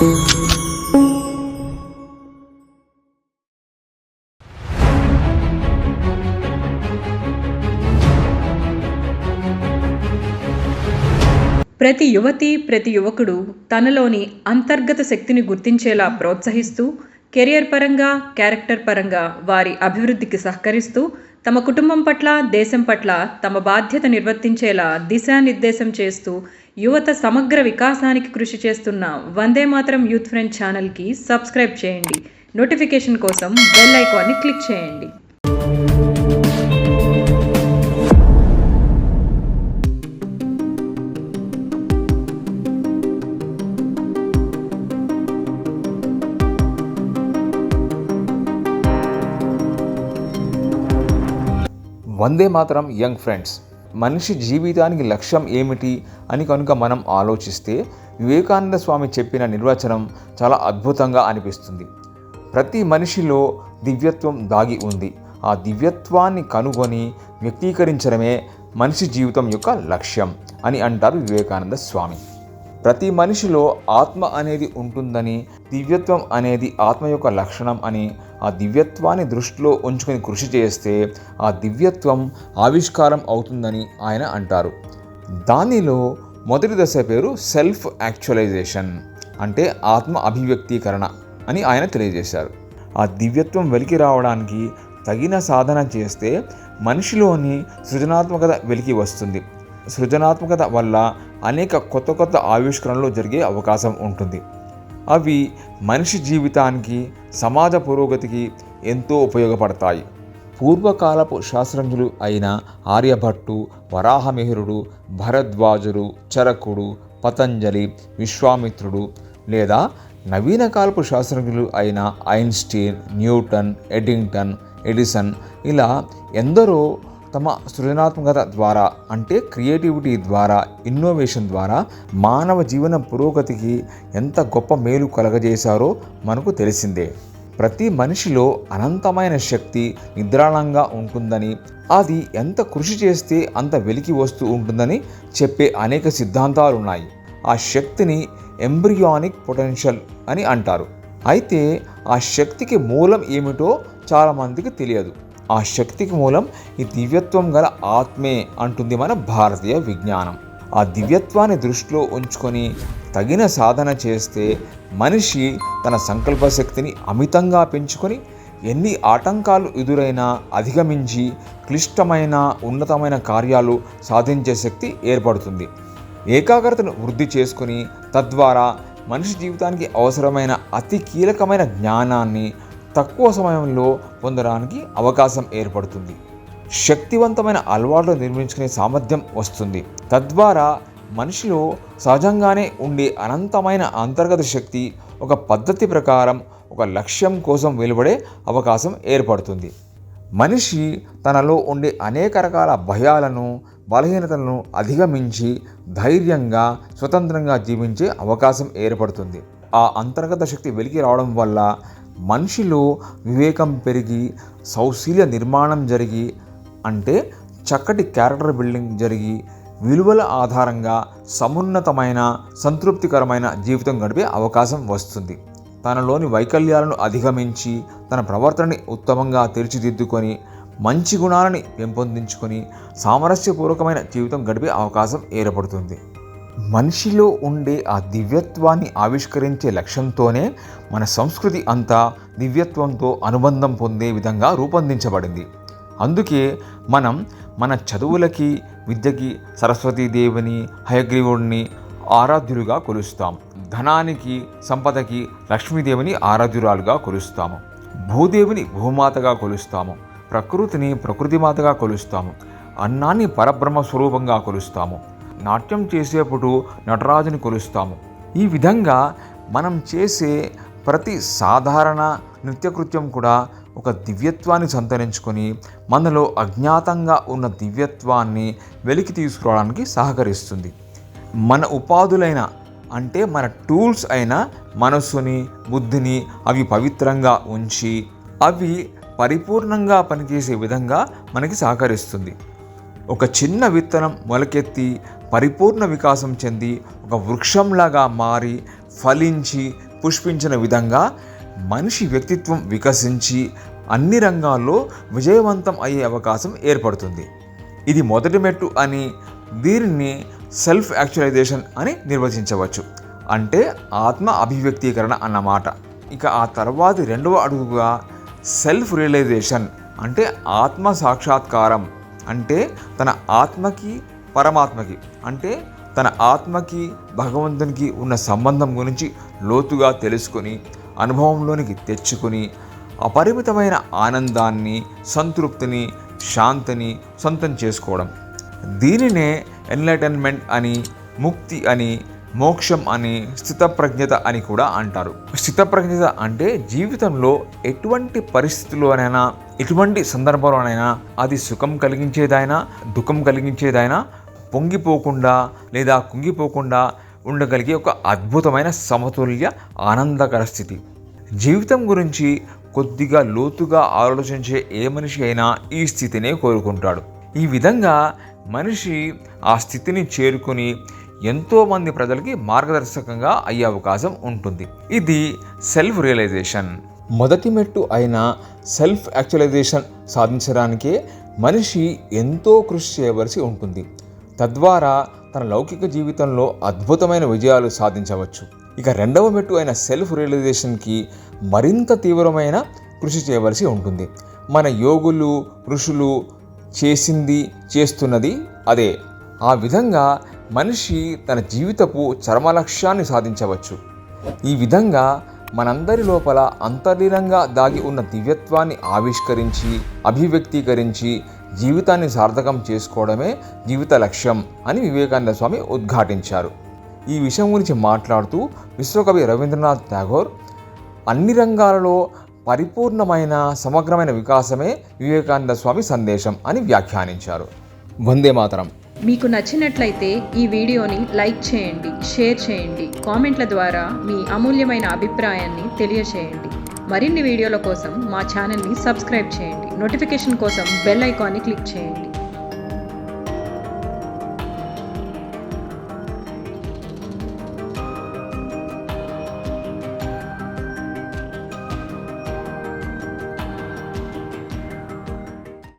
ప్రతి యువతి ప్రతి యువకుడు తనలోని అంతర్గత శక్తిని గుర్తించేలా ప్రోత్సహిస్తూ కెరియర్ పరంగా క్యారెక్టర్ పరంగా వారి అభివృద్ధికి సహకరిస్తూ తమ కుటుంబం పట్ల దేశం పట్ల తమ బాధ్యత నిర్వర్తించేలా దిశానిర్దేశం చేస్తూ యువత సమగ్ర వికాసానికి కృషి చేస్తున్న వందే మాత్రం యూత్ ఫ్రెండ్ ఛానల్కి సబ్స్క్రైబ్ చేయండి. నోటిఫికేషన్ కోసం బెల్ ఐకాన్ని క్లిక్ చేయండి. వందే మాత్రం యంగ్ ఫ్రెండ్స్. మనిషి జీవితానికి లక్ష్యం ఏమిటి అని కనుక మనం ఆలోచిస్తే వివేకానంద స్వామి చెప్పిన నిర్వచనం చాలా అద్భుతంగా అనిపిస్తుంది. ప్రతి మనిషిలో దివ్యత్వం దాగి ఉంది. ఆ దివ్యత్వాన్ని కనుగొని వ్యక్తీకరించడమే మనిషి జీవితం యొక్క లక్ష్యం అని అంటారు వివేకానంద స్వామి. ప్రతి మనిషిలో ఆత్మ అనేది ఉంటుందని దివ్యత్వం అనేది ఆత్మ యొక్క లక్షణం అని ఆ దివ్యత్వాన్ని దృష్టిలో ఉంచుకొని కృషి చేస్తే ఆ దివ్యత్వం ఆవిష్కారం అవుతుందని ఆయన అంటారు. దానిలో మొదటి దశ పేరు సెల్ఫ్ యాక్చువలైజేషన్ అంటే ఆత్మ అభివ్యక్తీకరణ అని ఆయన తెలియజేశారు. ఆ దివ్యత్వం వెలికి రావడానికి తగిన సాధన చేస్తే మనిషిలోని సృజనాత్మకత వెలికి వస్తుంది. సృజనాత్మకత వల్ల అనేక కొత్త కొత్త ఆవిష్కరణలు జరిగే అవకాశం ఉంటుంది. అవి మనిషి జీవితానికి సమాజ పురోగతికి ఎంతో ఉపయోగపడతాయి. పూర్వకాలపు శాస్త్రజ్ఞులు అయిన ఆర్యభట్టు వరాహమిహిరుడు భరద్వాజుడు చరకుడు పతంజలి విశ్వామిత్రుడు లేదా నవీన కాలపు శాస్త్రజ్ఞులు అయిన ఐన్స్టీన్ న్యూటన్ ఎడింగ్టన్ ఎడిసన్ ఇలా ఎందరో తమ సృజనాత్మకత ద్వారా అంటే క్రియేటివిటీ ద్వారా ఇన్నోవేషన్ ద్వారా మానవ జీవన పురోగతికి ఎంత గొప్ప మేలు కలగజేశారో మనకు తెలిసిందే. ప్రతి మనిషిలో అనంతమైన శక్తి నిద్రాణంగా ఉంటుందని అది ఎంత కృషి చేస్తే అంత వెలికి వస్తూ ఉంటుందని చెప్పే అనేక సిద్ధాంతాలు ఉన్నాయి ఆ శక్తిని ఎంబ్రియానిక్ పొటెన్షియల్ అని అంటారు. అయితే ఆ శక్తికి మూలం ఏమిటో చాలామందికి తెలియదు. ఆ శక్తికి మూలం ఈ దివ్యత్వం గల ఆత్మే అంటుంది మన భారతీయ విజ్ఞానం. ఆ దివ్యత్వాన్ని దృష్టిలో ఉంచుకొని తగిన సాధన చేస్తే మనిషి తన సంకల్ప శక్తిని అమితంగా పెంచుకొని ఎన్ని ఆటంకాలు ఎదురైనా అధిగమించి క్లిష్టమైన ఉన్నతమైన కార్యాలు సాధించే శక్తి ఏర్పడుతుంది. ఏకాగ్రతను వృద్ధి చేసుకుని తద్వారా మనిషి జీవితానికి అవసరమైన అతి కీలకమైన జ్ఞానాన్ని తక్కువ సమయంలో పొందడానికి అవకాశం ఏర్పడుతుంది. శక్తివంతమైన అలవాట్లు నిర్మించుకునే సామర్థ్యం వస్తుంది. తద్వారా మనిషిలో సహజంగానే ఉండే అనంతమైన అంతర్గత శక్తి ఒక పద్ధతి ప్రకారం ఒక లక్ష్యం కోసం వెలువడే అవకాశం ఏర్పడుతుంది. మనిషి తనలో ఉండే అనేక రకాల భయాలను బలహీనతలను అధిగమించి ధైర్యంగా స్వతంత్రంగా జీవించే అవకాశం ఏర్పడుతుంది. ఆ అంతర్గత శక్తి వెలికి రావడం వల్ల మనిషిలో వివేకం పెరిగి సౌశీల్య నిర్మాణం జరిగి అంటే చక్కటి క్యారెక్టర్ బిల్డింగ్ జరిగి విలువల ఆధారంగా సమున్నతమైన సంతృప్తికరమైన జీవితం గడిపే అవకాశం వస్తుంది. తనలోని వైకల్యాలను అధిగమించి తన ప్రవర్తనని ఉత్తమంగా తీర్చిదిద్దుకొని మంచి గుణాలని పెంపొందించుకొని సామరస్యపూర్వకమైన జీవితం గడిపే అవకాశం ఏర్పడుతుంది. మనిషిలో ఉండే ఆ దివ్యత్వాన్ని ఆవిష్కరించే లక్ష్యంతోనే మన సంస్కృతి అంతా దివ్యత్వంతో అనుబంధం పొందే విధంగా రూపొందించబడింది. అందుకే మనం మన చదువులకి విద్యకి సరస్వతీదేవిని హయగ్రీవుడిని ఆరాధ్యులుగా కొలుస్తాం. ధనానికి సంపదకి లక్ష్మీదేవిని ఆరాధ్యురాలుగా కొలుస్తాము. భూదేవిని భూమాతగా కొలుస్తాము. ప్రకృతిని ప్రకృతిమాతగా కొలుస్తాము. అన్నాన్ని పరబ్రహ్మ స్వరూపంగా కొలుస్తాము. నాట్యం చేసేప్పుడు నటరాజుని కొలుస్తాము. ఈ విధంగా మనం చేసే ప్రతి సాధారణ నృత్యకృత్యం కూడా ఒక దివ్యత్వాన్ని సంతరించుకొని మనలో అజ్ఞాతంగా ఉన్న దివ్యత్వాన్ని వెలికి తీసుకురావడానికి సహకరిస్తుంది. మన ఉపాధులైన అంటే మన టూల్స్ అయిన మనస్సుని బుద్ధిని అవి పవిత్రంగా ఉంచి అవి పరిపూర్ణంగా పనిచేసే విధంగా మనకి సహకరిస్తుంది. ఒక చిన్న విత్తనం మొలకెత్తి పరిపూర్ణ వికాసం చెంది ఒక వృక్షంలాగా మారి ఫలించి పుష్పించిన విధంగా మనిషి వ్యక్తిత్వం వికసించి అన్ని రంగాల్లో విజయవంతం అయ్యే అవకాశం ఏర్పడుతుంది. ఇది మొదటి మెట్టు అని దీనిని సెల్ఫ్ యాక్చువలైజేషన్ అని నిర్వచించవచ్చు. అంటే ఆత్మ అభివ్యక్తీకరణ అన్నమాట. ఇక ఆ తర్వాతి రెండవ అడుగుగా సెల్ఫ్ రియలైజేషన్ అంటే ఆత్మ సాక్షాత్కారం. అంటే తన ఆత్మకి పరమాత్మకి అంటే తన ఆత్మకి భగవంతునికి ఉన్న సంబంధం గురించి లోతుగా తెలుసుకొని అనుభవంలోనికి తెచ్చుకొని అపరిమితమైన ఆనందాన్ని సంతృప్తిని శాంతిని సొంతం చేసుకోవడం. దీనినే ఎన్లైటన్మెంట్ అని ముక్తి అని మోక్షం అని స్థితప్రజ్ఞత అని కూడా అంటారు. స్థితప్రజ్ఞత అంటే జీవితంలో ఎటువంటి పరిస్థితుల్లోనైనా ఎటువంటి సందర్భంలోనైనా అది సుఖం కలిగించేదైనా దుఃఖం కలిగించేదైనా పొంగిపోకుండా లేదా కుంగిపోకుండా ఉండగలిగే ఒక అద్భుతమైన సమతుల్య ఆనందకర స్థితి. జీవితం గురించి కొద్దిగా లోతుగా ఆలోచించే ఏ మనిషి అయినా ఈ స్థితినే కోరుకుంటాడు. ఈ విధంగా మనిషి ఆ స్థితిని చేరుకుని ఎంతోమంది ప్రజలకి మార్గదర్శకంగా అయ్యే అవకాశం ఉంటుంది. ఇది సెల్ఫ్ రియలైజేషన్. మొదటి మెట్టు అయిన సెల్ఫ్ యాక్చువలైజేషన్ సాధించడానికే మనిషి ఎంతో కృషి చేయవలసి ఉంటుంది. తద్వారా తన లౌకిక జీవితంలో అద్భుతమైన విజయాలు సాధించవచ్చు. ఇక రెండవ మెట్టు అయిన సెల్ఫ్ రియలైజేషన్కి మరింత తీవ్రమైన కృషి చేయవలసి ఉంటుంది. మన యోగులు ఋషులు చేసింది చేస్తున్నది అదే. ఆ విధంగా మనిషి తన జీవితపు చర్మ లక్ష్యాన్ని సాధించవచ్చు. ఈ విధంగా మనందరి లోపల అంతర్లీనంగా దాగి ఉన్న దివ్యత్వాన్ని ఆవిష్కరించి అభివ్యక్తీకరించి జీవితాన్ని సార్థకం చేసుకోవడమే జీవిత లక్ష్యం అని వివేకానంద స్వామి ఉద్ఘాటించారు. ఈ విషయం గురించి మాట్లాడుతూ విశ్వకవి రవీంద్రనాథ్ ఠాగోర్ అన్ని రంగాలలో పరిపూర్ణమైన సమగ్రమైన వికాసమే వివేకానంద స్వామి సందేశం అని వ్యాఖ్యానించారు. వందే మాతరం. మీకు నచ్చినట్లయితే ఈ వీడియోని లైక్ చేయండి షేర్ చేయండి కామెంట్ల ద్వారా మీ అమూల్యమైన అభిప్రాయాన్ని తెలియచేయండి. మరిన్ని వీడియోల కోసం మా ఛానల్ని సబ్స్క్రైబ్ చేయండి. నోటిఫికేషన్ కోసం బెల్ ఐకాన్ని క్లిక్ చేయండి.